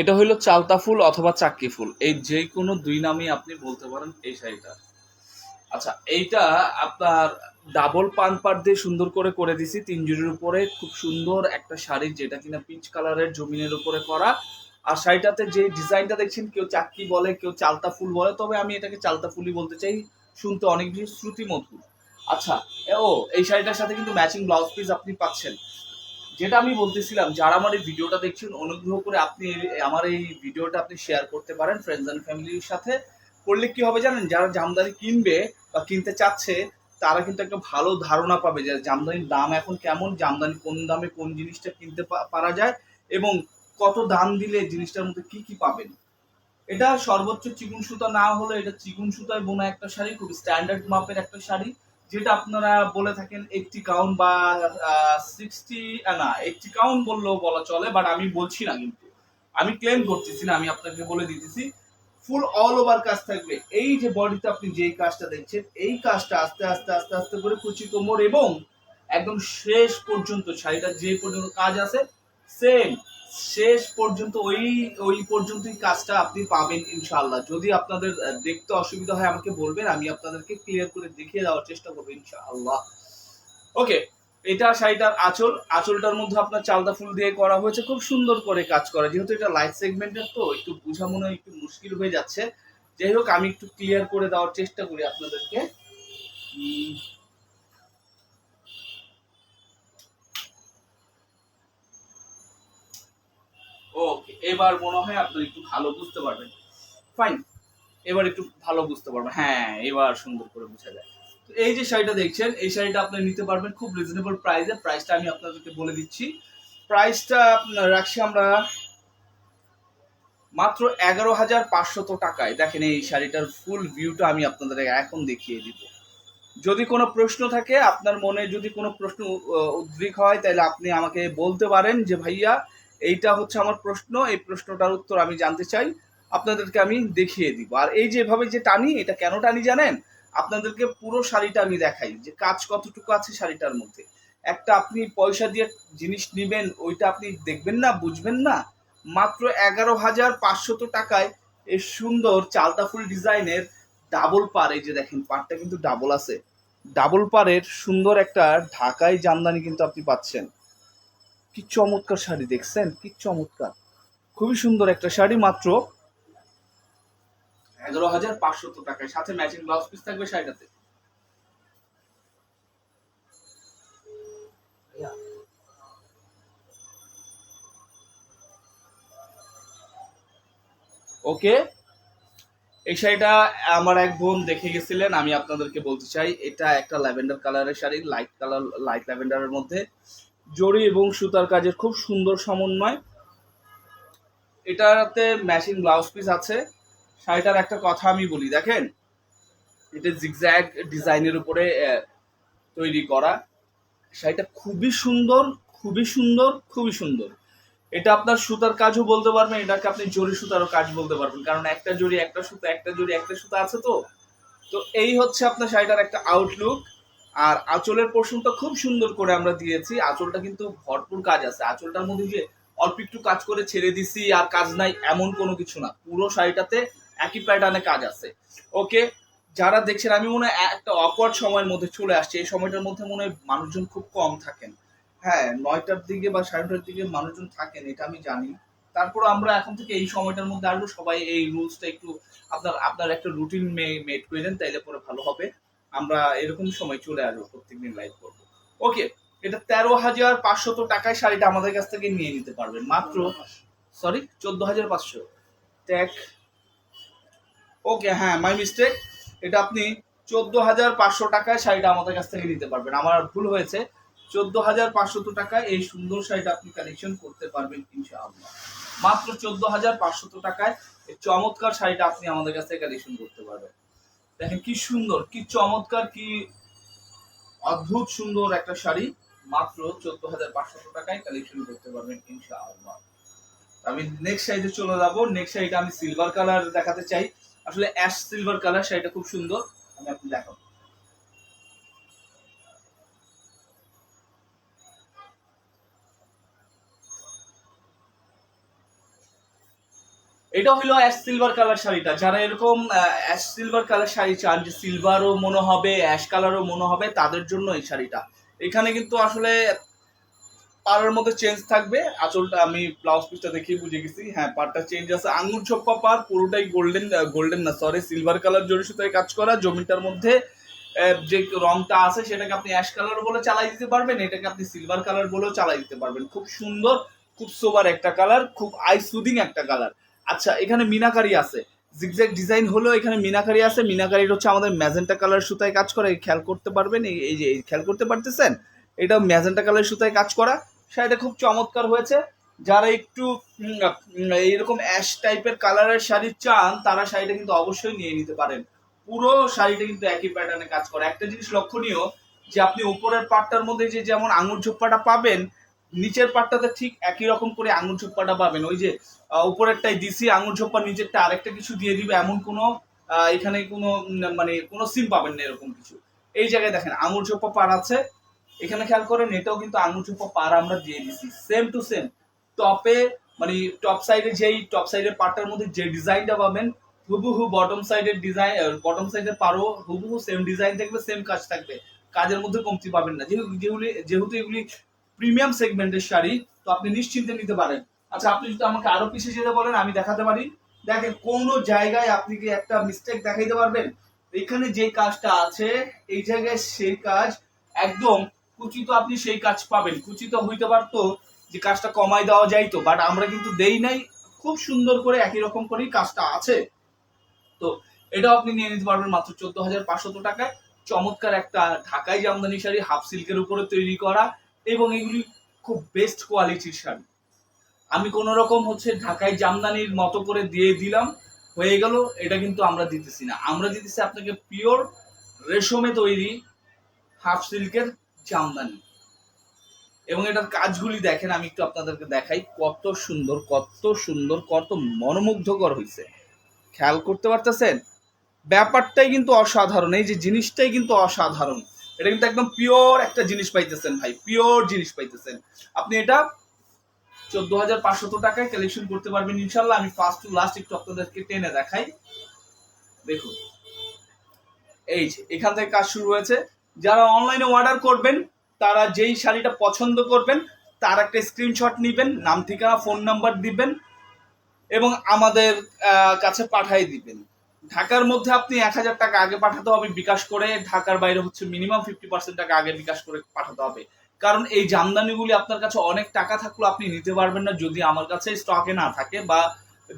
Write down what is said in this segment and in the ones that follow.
এটা হইল চালতা ফুল অথবা চাক্কি ফুল। এই যে কোনো দুই নামই আপনি বলতে পারেন এই শাড়িটা। আচ্ছা এইটা আপনার ডাবল পান পাট দিয়ে সুন্দর করে করে দিছি, তিন জুড়ির উপরে। খুব সুন্দর একটা শাড়ি যেটা কিনা পিচ কালারের জমিনের উপরে করা। আর শাড়িটাতে যে ডিজাইনটা দেখছেন, কেউ চাক্কি বলে, কেউ চালতা ফুল বলে, তবে আমি এটাকে চালতা ফুলই বলতে চাই। শুনতে অনেক বেশি শ্রুতি মধুর আচ্ছা ও, এই শাড়িটার সাথে কিন্তু ম্যাচিং ব্লাউজ পিস আপনি পাচ্ছেন। যেটা আমি বলতেছিলাম, যারা আমার এই ভিডিওটা দেখছেন, অনুগ্রহ করে আপনি আমার এই ভিডিওটা আপনি শেয়ার করতে পারেন ফ্রেন্ডস অ্যান্ড ফ্যামিলির সাথে। করলে কি হবে জানেন? যারা জামদানি কিনবে বা কিনতে চাচ্ছে, তারা কিন্তু একটা ভালো ধারণা পাবে যে জামদানির দাম এখন কেমন, জামদানি কোন দামে কোন জিনিসটা কিনতে পারা যায় এবং কত দাম দিলে জিনিসটার মধ্যে কি কি পাবেন। এটা সর্বোচ্চ চিকুন সুতা না হলে এটা চিকুন সুতায় বোনা একটা শাড়ি খুব স্ট্যান্ডার্ড মাপের একটা শাড়ি। যেটা আপনারা বলে থাকেন এইটটি কাউন্ট বা সিক্সটি না এইটটি কাউন্ট বললেও বলা চলে বাট আমি বলছি না কিন্তু। আমি ক্লেম করতেছি না, আমি আপনাকে বলে দিতেছি। ফুল অল ওভার কাজ থাকবে। এই যে বডিতে আপনি যেই কাজটা দেখছেন, এই কাজটা আস্তে আস্তে আস্তে আস্তে করে কুচি কোমর এবং একদম শেষ পর্যন্ত, শাড়িটা যে পর্যন্ত কাজ আছে সেম শেষ পর্যন্ত ওই ওই পর্যন্তই কাজটা আপনি পাবেন ইনশাআল্লাহ। যদি আপনাদের দেখতে অসুবিধা হয় আমাকে বলবেন, আমি আপনাদেরকে ক্লিয়ার করে দেখিয়ে দেওয়ার চেষ্টা করব ইনশাআল্লাহ। ওকে এটা শাড়িটার আঁচল। আঁচলটার মধ্যে আপনার চালদা ফুল দিয়ে করা হয়েছে। খুব সুন্দর করে কাজ করা। যেহেতু এটা লাইট সেগমেন্টের তো একটু বোঝা মনে হয় একটু মুশকিল হয়ে যাচ্ছে। যাই হোক, আমি একটু ক্লিয়ার করে দেওয়ার চেষ্টা করি আপনাদেরকে। ওকে এবার মনে হয় আপনি একটু ভালো বুঝতে পারবেন। ফাইন এবার একটু ভালো বুঝতে পারবেন। হ্যাঁ এবার সুন্দর করে বোঝা যায়। তো এই যে শাড়িটা দেখছেন, এই শাড়িটা আপনি নিতে পারবেন খুব রিজনেবল প্রাইসে প্রাইসটা আমি আপনাদেরকে বলে দিচ্ছি। প্রাইসটা আপনার রাখছি আমরা মাত্র এগারো হাজার পাঁচশত টাকায়। দেখেন এই শাড়িটার ফুল ভিউটা আমি আপনাদের এখন দেখিয়ে দিব। যদি কোনো প্রশ্ন থাকে, আপনার মনে যদি কোনো প্রশ্ন উদ্রিক হয়, তাহলে আপনি আমাকে বলতে পারেন যে ভাইয়া এইটা হচ্ছে আমার প্রশ্ন, এই প্রশ্নটার উত্তর আমি জানতে চাই। আপনাদেরকে আমি দেখিয়ে দিব। আর এই যেভাবে যে টানি, এটা কেন টানি জানেন? আপনাদেরকে পুরো শাড়িটা আমি দেখাই, যে কাজ কতটুকু আছে শাড়িটার মধ্যে। একটা আপনি পয়সা দিয়ে জিনিস নেবেন, ওইটা আপনি দেখবেন না, বুঝবেন না। মাত্র এগারো হাজার পাঁচশত টাকায় এই সুন্দর চালতা ফুল ডিজাইনের ডাবল পার এই যে দেখেন পারটা কিন্তু ডাবল আছে। ডাবল পারের সুন্দর একটা ঢাকাই জামদানি কিন্তু আপনি পাচ্ছেন। কি চমৎকার শাড়ি দেখছেন? কি চমৎকার। খুবই সুন্দর একটা শাড়ি মাত্র। এগারো হাজার পাঁচশত টাকায়, সাথে ম্যাচিং ব্লাউজ পিস থাকবে শাড়িটাতে। ওকে। এই শাড়িটা আমার এক বোন দেখে গেছিলেন, আমি আপনাদেরকে বলতে চাই, এটা একটা ল্যাভেন্ডার কালারের শাড়ি লাইট কালার লাইট ল্যাভেন্ডারের মধ্যে। জড়ি এবং সুতার কাজের খুব সুন্দর সমন্বয়। এটাতে ম্যাচিং ব্লাউজ পিস আছে। শাড়িটার একটা কথা আমি বলি, দেখেন? এটা জিগজ্যাগ ডিজাইনের উপরে তৈরি করা। শাড়িটা খুবই সুন্দর খুবই সুন্দর খুবই সুন্দর। এটা আপনার সুতার কাজও বলতে পারবেন, এটাকে আপনি জরি সুতারও কাজ বলতে পারবেন। কারণ একটা জরি, একটা সুতা, একটা জরি, একটা সুতা আছে তো? তো এই হচ্ছে আপনার শাড়িটার একটা আউটলুক আর আঁচলের পোর্শনটা খুব সুন্দর করে আমরা দিয়েছি। আঁচলটা কিন্তু ভরপুর কাজ আছে। আঁচলটার মধ্যে যে অল্প একটু কাজ করে ছেড়ে দিছি আর কাজ নাই এমন কোনো কিছু না। পুরো শাড়িটাতে একই প্যাটার্নে কাজ আছে। ওকে? যারা দেখছেন, আমি মনে হয় একটা অকওয়ার্ড সময়ের মধ্যে চলে আসছে। এই সময়টার মধ্যে মনে হয় মানুষজন খুব কম থাকেন। হ্যাঁ নয়টার দিকে বা সাড়ে নটার দিকে মানুষজন থাকেন, এটা আমি জানি। তারপর আমরা এখন থেকে এই সময়টার মধ্যে আসব। সবাই এই রুলসটা একটু আপনার আপনার একটা রুটিন মেড করে দেন তাইলে পরে ভালো হবে। আমরা এরকম সময় চলে আসব প্রত্যেকদিন লাইভ করব। ওকে এটা তেরো হাজার পাঁচশত টাকায় শাড়িটা আমাদের কাছ থেকে নিয়ে নিতে পারবেন মাত্র সরি চোদ্দ হাজার পাঁচশো। ট্যাগ ওকে হ্যাঁ মাই মিস্টেক এটা আপনি চোদ্দ হাজার পাঁচশো টাকায় শাড়িটা আমাদের কাছ থেকে নিতে পারবেন। আমার ভুল হয়েছে। চোদ্দ হাজার পাঁচশত টাকায় এই সুন্দর শাড়িটা আপনি কালেকশন করতে পারবেন ইনশাআল্লাহ। মাত্র চোদ্দ হাজার পাঁচশত টাকায় এই চমৎকার শাড়িটা আপনি আমাদের কাছ থেকে কালেকশন করতে পারবেন। দেখেন কি সুন্দর, কি চমৎকার, কি অদ্ভুত সুন্দর একটা শাড়ি। মাত্র চোদ্দ হাজার পাঁচশো টাকায় কালেকশন করতে পারবেন ইনশাআল্লাহ। আমি নেক্সট সাইজে চলে যাব। নেক্সট সাইডে আমি সিলভার কালার দেখাতে চাই। আসলে অ্যাশ সিলভার কালার শাড়িটা খুব সুন্দর। আমি আপনি দেখাবো। এটা হলো অ্যাশ সিলভার কালার শাড়িটা। যারা এরকম অ্যাশ সিলভার কালার শাড়ি চান যে সিলভারও মনে হবে অ্যাশ কালারও মনে হবে, তাদের জন্য এই শাড়িটা। এখানে কিন্তু আসলে পাড়ের মধ্যে চেঞ্জ থাকবে। আঁচলটা আমি ব্লাউজ পিসটা দেখেই বুঝে গেছি। হ্যাঁ পাড়টা চেঞ্জ আছে। আঙুর ছোপ্পা পার পুরোটাই গোল্ডেন গোল্ডেন না সরি সিলভার কালার জরি সুতায় কাজ করা। জমিটার মধ্যে যে রংটা আছে, সেটাকে আপনি অ্যাশ কালার বলে চালাই দিতে পারবেন। এটাকে আপনি সিলভার কালার বলেও চালাই দিতে পারবেন। খুব সুন্দর, খুব সোবার একটা কালার খুব আই সুদিং একটা কালার আচ্ছা এখানে মিনাকারি আছে। জিগজ্যাগ ডিজাইন হলো এখানে মিনাকারি আছে। মিনাকারির হচ্ছে আমাদের ম্যাজেন্টা কালার সুতায় কাজ করা খেয়াল করতে পারবেন, এই যে খেয়াল করতে পারতেছেন? এটা ম্যাজেন্টা কালার সুতায় কাজ করা। শাড়িটা খুব চমৎকার হয়েছে। যারা একটু এইরকম অ্যাশ টাইপের কালারের শাড়ি চান, তারা শাড়িটা কিন্তু অবশ্যই নিয়ে নিতে পারেন। পুরো শাড়িটা কিন্তু একই প্যাটার্নে কাজ করে। একটা জিনিস লক্ষণীয়, যে আপনি উপরের পাটটার মধ্যে যে যেমন আঙুর ঝোপ্পাটা পাবেন, নিচের পাটটাতে ঠিক একই রকম করে আঙুর ঝোপ্পাটা পাবেন। ওই যে উপরেরটাই দিছি আঙুর ঝোপ্পা, নিচেরটা আরেকটা কিছু দিয়ে দিবে, এমন কোনো এখানে কোনো মানে কোনো সিম পাবেন না এরকম কিছু। এই জায়গায় দেখেন, আঙুর ঝোপ্পা পার আছে। এখানে খেয়াল করেন, এটাও কিন্তু আঙুর ঝোপ্পা পার আমরা দিয়ে দিছি। সেম টু সেম টপে মানে টপ সাইডে যেই টপ সাইডের পার্টটার মধ্যে যে ডিজাইনটা পাবেন, হুবহু বটম সাইডের ডিজাইন বটম সাইডের পারও হুবহু সেম ডিজাইন থাকবে সেম কাজ থাকবে। কাজের মধ্যে কমতি পাবেন না। যেহেতু যেহেতু এগুলি প্রিমিয়াম সেগমেন্টের শাড়ি, তো আপনি নিশ্চিন্তে নিতে পারেন। আচ্ছা আপনি যদি আমাকে আরও পিছিয়ে যেতে বলেন, আমি দেখাতে পারি। দেখেন, কোন জায়গায় আপনি কি একটা মিস্টেক দেখাইতে পারবেন? এখানে যে কাজটা আছে, এই জায়গায় সেই কাজ একদম কুচিত আপনি সেই কাজ পাবেন। কুচিত হইতে পারতো যে কাজটা কমাই দেওয়া যাইতো বাট আমরা কিন্তু দেই নাই। খুব সুন্দর করে একই রকম করেই কাজটা আছে। তো এটাও আপনি নিয়ে নিতে পারবেন মাত্র চোদ্দ হাজার পাঁচশত টাকায়। চমৎকার একটা ঢাকাই জামদানি শাড়ি, হাফ সিল্কের উপরে তৈরি করা, এবং এগুলি খুব বেস্ট কোয়ালিটির শাড়ি। আমি কোন রকম হচ্ছে ঢাকাই জামদানির মতো করে দিয়ে দিলাম, হয়ে গেল, এটা কিন্তু আমরা দিতেছি না। আমরা দিতেছি আপনাকে পিওর রেশমে তৈরি হাফ সিল্কের জামদানি। এবং এটার কাজগুলি দেখেন, আমি একটু আপনাদেরকে দেখাই, কত সুন্দর কত সুন্দর, কত মনোমুগ্ধকর হয়েছে খেয়াল করতে পারতেছেন? ব্যাপারটাই কিন্তু অসাধারণ, এই যে জিনিসটাই কিন্তু অসাধারণ। এটা কিন্তু একদম পিওর একটা জিনিস পাইতেছেন ভাই, পিওর জিনিস পাইতেছেন। আপনি এটা চোদ্দ হাজার পাঁচশত টাকায় কালেকশন করতে পারবেন ইনশাল্লাহ। আমি ফার্স্ট টু লাস্ট একটু আপনাদেরকে টেনে দেখাই। দেখুন। এই যে, এখান থেকে কাজ শুরু হয়েছে। যারা অনলাইনে অর্ডার করবেন, তারা যেই শাড়িটা পছন্দ করবেন, তার একটা স্ক্রিনশট নেবেন, নাম, ঠিকানা ফোন নাম্বার দিবেন এবং আমাদের কাছে পাঠাই দিবেন। ঢাকার মধ্যে আপনি এক হাজার টাকা আগে পাঠাতে হবে, বিকাশ করে ঢাকার বাইরে হচ্ছে মিনিমাম ফিফটি পার্সেন্ট টাকা আগে বিকাশ করে পাঠাতে হবে। কারণ এই জামদানিগুলি আপনার কাছে অনেক টাকা থাকলেও আপনি নিতে পারবেন না যদি আমার কাছে স্টকে না থাকে বা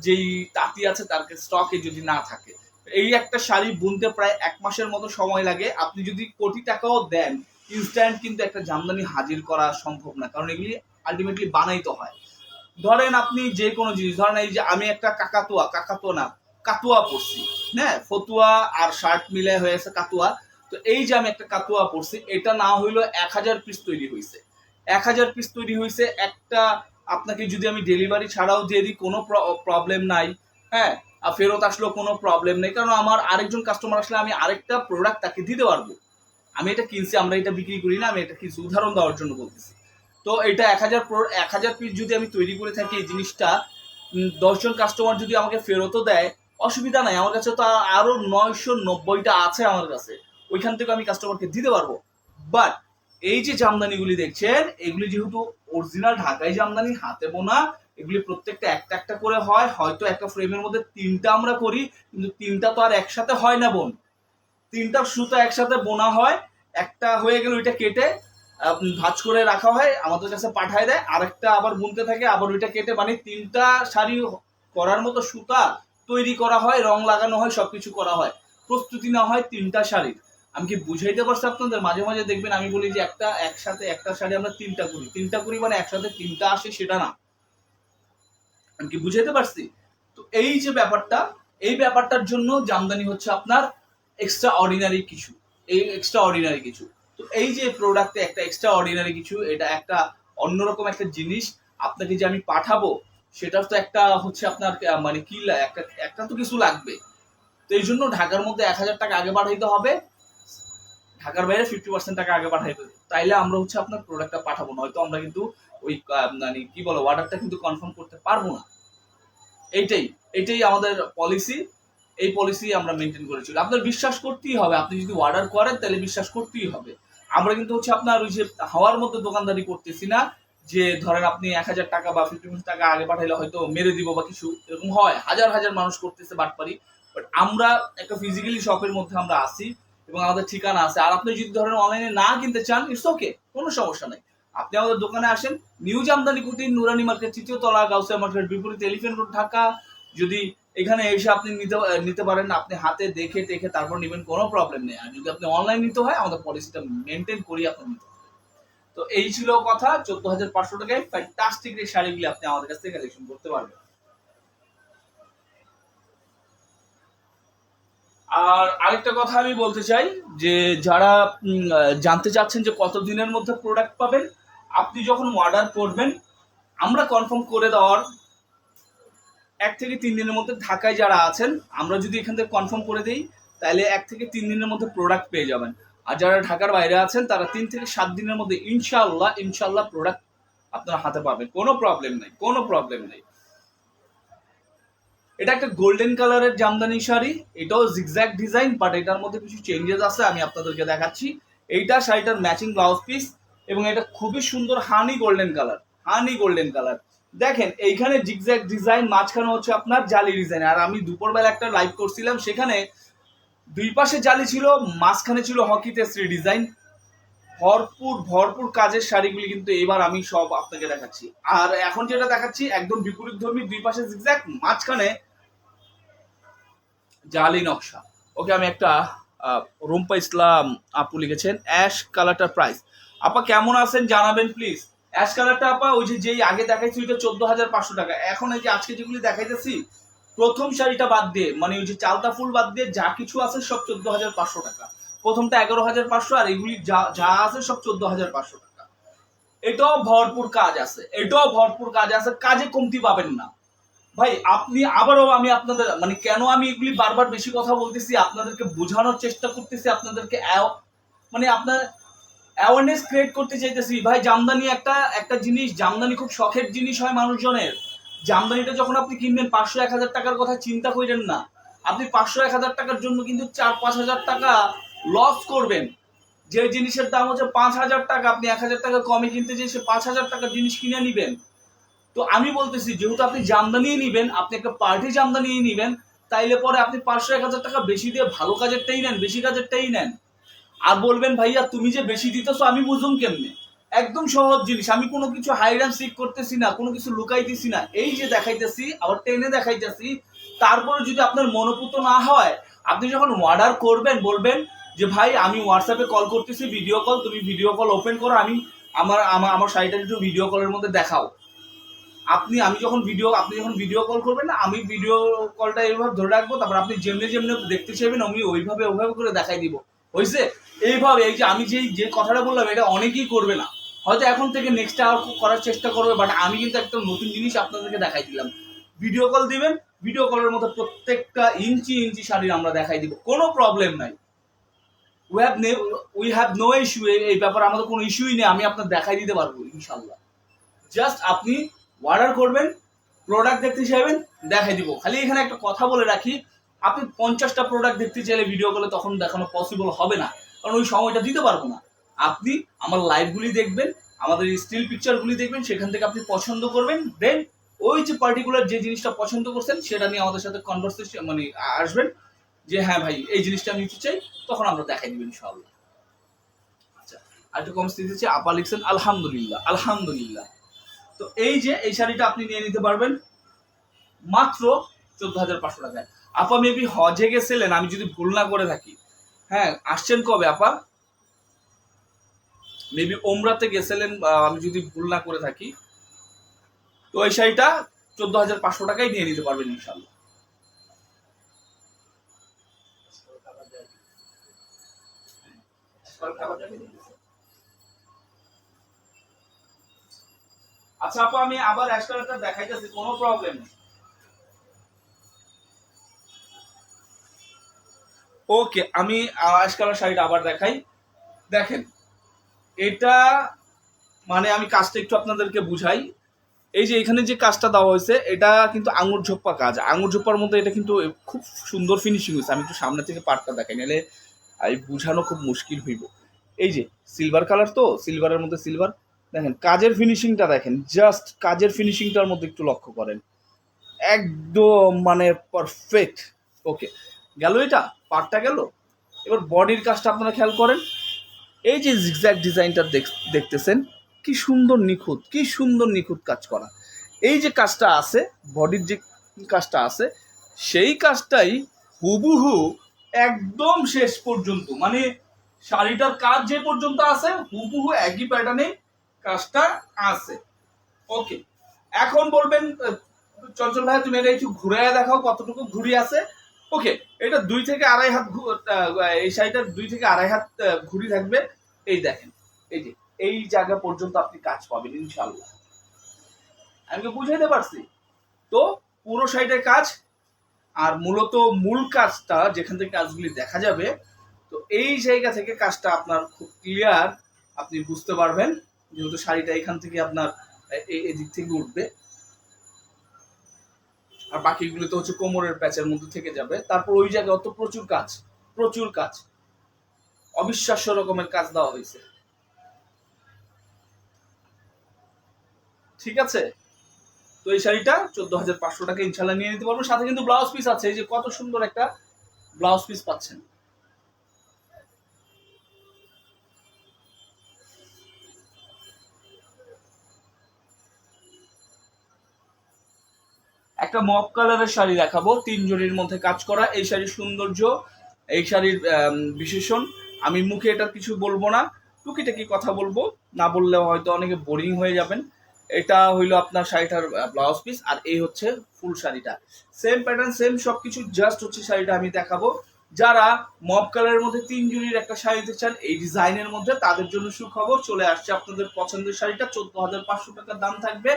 যেই তাঁতি আছে তার স্টকে যদি না থাকে। এই একটা শাড়ি বুনতে প্রায় এক মাসের মতো সময় লাগে। আপনি যদি কোটি টাকাও দেন ইনস্ট্যান্ট কিন্তু একটা জামদানি হাজির করা সম্ভব না, কারণ এগুলি আলটিমেটলি বানাইতে হয়। ধরেন আপনি যে কোনো জিনিস, ধরেন এই যে আমি একটা কাকাতুয়া কাকাতুয়া না, কাতুয়া পরছি। হ্যাঁ ফতুয়া আর শার্ট মিলে হয়েছে কাতুয়া। তো এই যে আমি একটা কাতুয়া পরছি এটা না হইল এক হাজার পিস তৈরি হয়েছে এক হাজার পিস তৈরি হয়েছে একটা আপনাকে যদি আমি ডেলিভারি ছাড়াও দিয়ে দিই, কোনো প্রবলেম নাই হ্যাঁ? আর ফেরত আসলেও কোনো প্রবলেম নেই, কারণ আমার আরেকজন কাস্টমার আসলে আমি আরেকটা প্রোডাক্ট তাকে দিতে পারব। আমি এটা কিনছি, আমরা এটা বিক্রি করি না, আমি এটা কিনছি উদাহরণ দেওয়ার জন্য বলতেছি। তো এটা এক হাজার এক হাজার পিস যদি আমি তৈরি করে থাকি এই জিনিসটা দশজন কাস্টমার যদি আমাকে ফেরতও দেয়, অসুবিধা নাই, আমার কাছে তো আরও নয়শো নব্বইটা আছে আমার কাছে। ওইখান থেকে আমি কাস্টমারকে দিতে পারব। বাট এই যে জামদানিগুলি দেখছেন, এগুলি যেহেতু অরিজিনাল ঢাকাই জামদানি, হাতে বোনা, এগুলি প্রত্যেকটা একটা একটা করে হয়। হয়তো একটা ফ্রেমের মধ্যে তিনটা আমরা করি, কিন্তু তিনটা তো আর একসাথে হয় না বোন। তিনটা সুতো একসাথে বোনা হয়, একটা হয়ে গেলে ওইটা কেটে ভাঁজ করে রাখা হয়, আমাদের কাছে পাঠায় দেয়। আরেকটা আবার বুনতে থাকে, আবার ওইটা কেটে মানে তিনটা শাড়ি করার মতো সুতা তৈরি করা হয়, রং লাগানো হয়, সবকিছু করা হয়। প্রস্তুতি না হয় তিনটা শাড়ির। আমি কি বুঝাইতে পারছি আপনাদের? মাঝে মাঝে দেখবেন আমি বলি যে একটা, একসাথে একটা শাড়ি আমরা তিনটা করি। তিনটা করি মানে একসাথে তিনটা আসে সেটা না। আমি কি বুঝাইতে পারছি? তো এই যে ব্যাপারটা, এই ব্যাপারটার জন্য জামদানি হচ্ছে আপনার এক্সট্রা অর্ডিনারি কিছু। এই এক্সট্রা অর্ডিনারি কিছু। তো এই যে প্রোডাক্টে একটা এক্সট্রা অর্ডিনারি কিছু, এটা একটা অন্যরকম একটা জিনিস আপনাকে যে আমি পাঠাবো, সেটার তো একটা হচ্ছে আপনার মানে কি একটা একটা তো কিছু লাগবে। তো এই জন্য ঢাকার মধ্যে এক হাজার টাকা আগে পাঠাইতে হবে। ঢাকার বাইরে ফিফটি পার্সেন্ট টাকা আগে পাঠাইতে হবে তাইলে আমরা হচ্ছে আপনার প্রোডাক্টটা পাঠাবো না হয়তো আমরা কিন্তু ওই মানে কি বলো অর্ডারটা কিন্তু কনফার্ম করতে পারব না। এইটাই এটাই আমাদের পলিসি এই পলিসি আমরা মেনটেন করেছিল আপনার বিশ্বাস করতেই হবে। আপনি যদি অর্ডার করেন, তাহলে বিশ্বাস করতেই হবে। আমরা কিন্তু হচ্ছে আপনার ওই যে হাওয়ার মধ্যে দোকানদারি করতেছি না, যে ধরেন আপনি এক হাজার টাকা বা ফিফটি পার্সেন্ট টাকা আগে পাঠাইলে হয়তো মেরে দিব বা কিছু, এরকম হয়। হাজার হাজার মানুষ করতেছে বাটপারি। বাট আমরা একটা ফিজিক্যালি শপের মধ্যে আমরা আসি এবং আমাদের ঠিকানা আছে। আর আপনি যদি ধরেন অনলাইনে না কিনতে চান ইটস ওকে কোনো সমস্যা নাই। আপনি আমাদের দোকানে আসেন নিউ জামদানি কুটির নুরানি মার্কেট তৃতীয় তলা গাউসিয়া মার্কেট বিপরীত এলিফেন্ট রোড ঢাকা যদি এখানে এসে আপনি নিতে নিতে পারেন, আপনি হাতে দেখে টেখে তারপর নেবেন, কোনো প্রবলেম নেই। আর যদি আপনি অনলাইন নিতে হয়, আমাদের পলিসিটা মেনটেন করি আপনি নিতে। তো এই ছিল কথা, চোদ্দ হাজার পাঁচশো টাকায় ফ্যান্টাস্টিক এই শাড়িগুলি আপনি আমাদের কাছ থেকে কালেকশন করতে পারবেন। আর আরেকটা কথা আমি বলতে চাই, যে যারা জানতে চাচ্ছেন যে কত দিনের মধ্যে প্রোডাক্ট পাবেন, আপনি যখন অর্ডার করবেন, আমরা কনফার্ম করে দেওয়ার এক থেকে তিন দিনের মধ্যে ঢাকায় যারা আছেন, আমরা যদি এখান থেকে কনফার্ম করে দিই, তাহলে এক থেকে তিন দিনের মধ্যে প্রোডাক্ট পেয়ে যাবেন। আর যারা ঢাকার বাইরে আছেন, তারা তিন থেকে সাত দিনের মধ্যে ইনশাআল্লাহ ইনশাআল্লাহ প্রোডাক্ট আপনারা হাতে পাবেন। কোনো প্রবলেম নেই, কোনো প্রবলেম নেই। এটা একটা গোল্ডেন কালারের জামদানি শাড়ি। এটাও জিগজ্যাগ ডিজাইন বাট এটার মধ্যে কিছু চেঞ্জেস আছে, আমি আপনাদেরকে দেখাচ্ছি। এইটা শাড়িটার ম্যাচিং ব্লাউজ পিস এবং এটা খুবই সুন্দর honey golden colour honey golden colour দেখেন, এইখানে জিগজ্যাগ ডিজাইন মাঝখানে হচ্ছে আপনার জালি ডিজাইন আর আমি দুপুরবেলা একটা লাইভ করছিলাম, সেখানে দুই পাশে জালি ছিল, মাঝখানে ছিল হকিতে শ্রী ডিজাইন ভরপুর ভরপুর কাজের শাড়িগুলি কিন্তু এবার আমি সব আপনাকে দেখাচ্ছি। আর এখন যেটা দেখাচ্ছি, একদম বিপরীত ধর্মী দুই পাশে জিগজ্যাক মাঝখানে জালি নকশা। ওকে, আমি একটা রুম্পা ইসলাম আপু লিখেছেন, অ্যাশ কালারটার প্রাইস। আপা, কেমন আছেন? জানাবেন প্লিজ অ্যাশ কালারটা আপা, ওই যে যেই আগে দেখাইছি, ওইটা চোদ্দ হাজার পাঁচশো টাকা। এখন এই যে আজকে যেগুলি দেখাইতেছি, প্রথম শাড়িটা বাদ দিয়ে মানে ওই যে চালতা ফুল বাদ দিয়ে যা কিছু আছে সব চোদ্দ হাজার পাঁচশো টাকা। প্রথমটা এগারো হাজার পাঁচশো, আর এগুলি যা যা আছে সব চোদ্দ হাজার পাঁচশো টাকা। এটাও ভরপুর কাজ আছে, এটাও ভরপুর কাজ আছে, কাজে কমতি পাবেন না। ভাই, আপনি আবারও আমি আপনাদের মানে কেন আমি এগুলি বারবার বেশি কথা বলতেছি? আপনাদেরকে বোঝানোর চেষ্টা করতেছি, আপনাদেরকে মানে আপনার অ্যাওয়ারনেস ক্রিয়েট করতে চাইতেছি। ভাই, জামদানি একটা একটা জিনিস, জামদানি খুব শখের জিনিস হয় মানুষজনের। জামদানিটা যখন আপনি কিনবেন, পাঁচশো এক হাজার টাকার কথা চিন্তা করেন না। আপনি পাঁচশো এক হাজার টাকার জন্য কিন্তু চার, পাঁচ হাজার টাকা লস করবেন। যে জিনিসের দাম হচ্ছে পাঁচ হাজার টাকা, আপনি এক হাজার টাকা কমে কিনতে চাই সে পাঁচ হাজার টাকার জিনিস কিনে নিবেন। তো আমি বলতেছি, যেহেতু আপনি জামদানি নিবেন, আপনি একটা পার্টি জামদানি নিবেন, তাইলে পরে আপনি পাঁচশো এক হাজার টাকা বেশি দিয়ে ভালো কাজেরটাই নেন, বেশি কাজেরটাই নেন। আর বলবেন, ভাইয়া, তুমি যে বেশি দিতেছো, আমি বুঝুম কেমনে? একদম সহজ জিনিস, আমি কোনো কিছু হাইড অ্যান্ড সিক করতেছি না, কোনো কিছু লুকাইতেছি না। এই যে দেখাইতেছি, আবার টেনে দেখাইতেছি, তারপরে যদি আপনার মনোপুত না হয়, আপনি যখন অর্ডার করবেন, বলবেন যে, ভাই, আমি হোয়াটসঅ্যাপে কল করতেছি ভিডিও কল তুমি ভিডিও কল ওপেন করো, আমি আমার আমার আমার শাড়িটা একটু ভিডিও কলের মধ্যে দেখাও। আপনি, আমি যখন ভিডিও আপনি যখন ভিডিও কল করবেন না, আমি ভিডিও কলটা এইভাবে ধরে রাখব, তারপর আপনি যেমনি যেমনি দেখতে চাইবেন, আমি ওইভাবে ওইভাবে করে দেখাই দিব। হয়েছে এইভাবে, এই যে আমি যে যে কথাটা বললাম, এটা অনেকেই করবে না। হয়তো এখন থেকে নেক্সট আর করার চেষ্টা করবে বাট আমি কিন্তু একটা নতুন জিনিস আপনাদেরকে দেখাই দিলাম। ভিডিও কল দিবেন ভিডিও কলের মধ্যে প্রত্যেকটা ইঞ্চি ইঞ্চি শাড়ি আমরা দেখাই দিব। কোনো প্রবলেম নাই। উই হ্যাভ নে উই হ্যাভ নো ইস্যু এই ব্যাপারে আমাদের কোনো ইস্যুই নেই, আমি আপনার দেখাই দিতে পারব ইনশাল্লাহ জাস্ট আপনি অর্ডার করবেন প্রোডাক্ট দেখতে চাইবেন, দেখাই দিব। খালি এখানে একটা কথা বলে রাখি, আপনি পঞ্চাশটা প্রোডাক্ট দেখতে চাইলে ভিডিও কলে তখন দেখানো পসিবল হবে না, কারণ ওই সময়টা দিতে পারব না। আপনি আমার লাইভগুলি দেখবেন, আমাদের স্টিল পিকচারগুলি দেখবেন, সেখান থেকে আপনি পছন্দ করবেন দেন ওই যে পার্টিকুলার যে জিনিসটা পছন্দ করছেন, সেটা নিয়ে আমাদের সাথে কনভারসেশন মানে আসবেন, যে হ্যাঁ ভাই, এই জিনিসটা আমি নিতে চাই, তখন আমরা দেখাই দিব ইনশাআল্লাহ। আচ্ছা আর একটা কম স্থিতি আপা লিখছেন, আলহামদুলিল্লাহ আলহামদুলিল্লাহ। তো এই যে, এই শাড়িটা আপনি নিয়ে নিতে পারবেন মাত্র চোদ্দ হাজার পাঁচশো টাকায়। আপা মেবি হজে গেছিলেন, আমি যদি ভুল না করে থাকি। হ্যাঁ আসছেন কবে আপা? মেবি ওমরাতে গেছিলেন আমি যদি ভুল না করে থাকি। তো এই শাড়িটা চোদ্দ হাজার পাঁচশো টাকায় নিয়ে নিতে পারবেন ইনশাল্লাহ আচ্ছা আপু, আমি আবার অ্যাশ কালারটা দেখাইতেছি, কোনো প্রবলেম নেই। ওকে আমি অ্যাশ কালার শাড়িটা আবার দেখাই। দেখেন, এটা মানে আমি কাজটা একটু আপনাদেরকে বুঝাই। এই যে এখানে যে কাজটা দেওয়া হয়েছে, এটা কিন্তু আঙুর ঝোপ্পা কাজ। আঙুর ঝোপ্পার মধ্যে এটা কিন্তু খুব সুন্দর ফিনিশিং হয়েছে। আমি একটু সামনে থেকে পার্টটা দেখাই, নাহলে এই বুঝানো খুব মুশকিল হইব। এই যে সিলভার কালার তো সিলভারের মধ্যে সিলভার দেখেন, কাজের ফিনিশিংটা দেখেন জাস্ট কাজের ফিনিশিংটার মধ্যে একটু লক্ষ্য করেন। একদম মানে পারফেক্ট ওকে গেল এটা? পার্টটা গেল? এবার বডির কাজটা আপনারা খেয়াল করেন। এই যে জিগজ্যাগ ডিজাইনটা দেখতেছেন, কি সুন্দর নিখুঁত, কি সুন্দর নিখুঁত কাজ করা। এই যে কাজটা আছে বডির যে কাজটা আছে, সেই কাজটাই হুবুহু একদম শেষ পর্যন্ত মানে শাড়িটার কাজ যে পর্যন্ত আছে, হুবুহু একই প্যাটার্নে কাজটা আছে। ওকে এখন বলবেন চঞ্চল ভাই তুমি এটা একটু ঘুরে দেখাও কতটুকু ঘুরি আছে। ওকে এটা দুই থেকে আড়াই হাত এই শাড়িটার দুই থেকে আড়াই হাত ঘুরি থাকবে। এই দেখেন, এই যে, এই জায়গা পর্যন্ত আপনি কাজ পাবেন ইনশাল্লাহ আমি বুঝাইতে পারছি? তো, পুরো শাড়িটার কাজ আর মূলত মূল কাজটা, যেখান থেকে কাজগুলি দেখা যাবে, তো এই জায়গা থেকে কাজটা আপনার খুব ক্লিয়ার আপনি বুঝতে পারবেন। যেহেতু শাড়িটা এখান থেকে আপনার এদিক থেকে উঠবে। আর বাকিগুলো তো হচ্ছে কোমরের প্যাচের মধ্যে থেকে যাবে। তারপর ওই জায়গায় তো প্রচুর কাজ প্রচুর কাজ। অবিশ্বাস্য রকমের কাজ দেওয়া হয়েছে। ঠিক আছে? তো এই শাড়িটা চোদ্দ হাজার পাঁচশো টাকা ইনশাল্লাহ নিয়ে নিতে পারব। সাথে কিন্তু ব্লাউজ পিস আছে। এই যে কত সুন্দর একটা ব্লাউজ পিস পাচ্ছেন। একটা মপ কালারের শাড়ি দেখাবো, তিন মধ্যে কাজ করা। এই শাড়ির সৌন্দর্য, এই শাড়ির বিশেষণ, আমি মুখে এটার কিছু বলব না, টুকিটাকি কথা বলব। না বললে হয়তো অনেকে বোরিং হয়ে যাবেন। এটা হইল আপনার শাড়িটার ব্লাউজ পিস আর এই হচ্ছে ফুল শাড়িটা। সেম প্যাটার্ন সেম সবকিছু জাস্ট হচ্ছে শাড়িটা আমি দেখাবো। যারা মব কালারের মধ্যে তিন জুড়ির একটা শাড়ি দিতে চান, এই ডিজাইনের মধ্যে তাদের জন্য সুখবর, চলে আসছে আপনাদের পছন্দের শাড়িটা চোদ্দ হাজার পাঁচশো টাকার দাম থাকবে।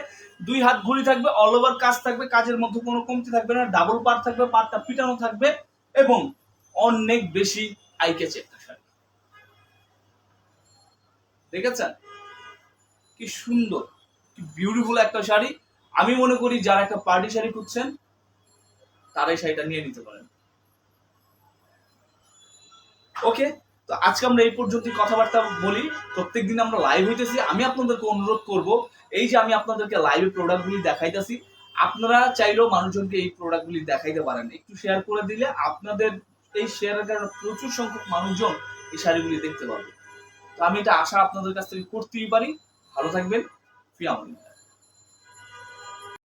দুই হাত ঘুরি থাকবে অল ওভার কাজ থাকবে, কাজের মধ্যে কোনো কমতি থাকবে না ডাবল পার থাকবে পারটা পিটানো থাকবে, এবং অনেক বেশি আইকেছে একটা শাড়ি। দেখেছেন? কি সুন্দর, কি বিউটিফুল একটা শাড়ি। আমি মনে করি যারা একটা পার্টি শাড়ি খুঁজছেন, তারাই শাড়িটা নিয়ে নিতে পারেন। ওকে তো আজকে আমরা এই পর্যন্ত কথাবার্তা বলি। প্রত্যেক দিন আমরা লাইভ হইতেছি। আমি আপনাদেরকে অনুরোধ করব, এই যে আমি আপনাদেরকে লাইভে প্রোডাক্টগুলি দেখাইতেছি, আপনারা চাইলেও মানুষজনকে এই প্রোডাক্টগুলি দেখাইতে পারেন। একটু শেয়ার করে দিলে আপনাদের এই শেয়ারের কারণে প্রচুর সংখ্যক মানুষজন এই শাড়িগুলি দেখতে পাবে। তো আমি এটা আশা আপনাদের কাছ থেকে করতেই পারি। ভালো থাকবেন। ফিয়ামুল্লাহ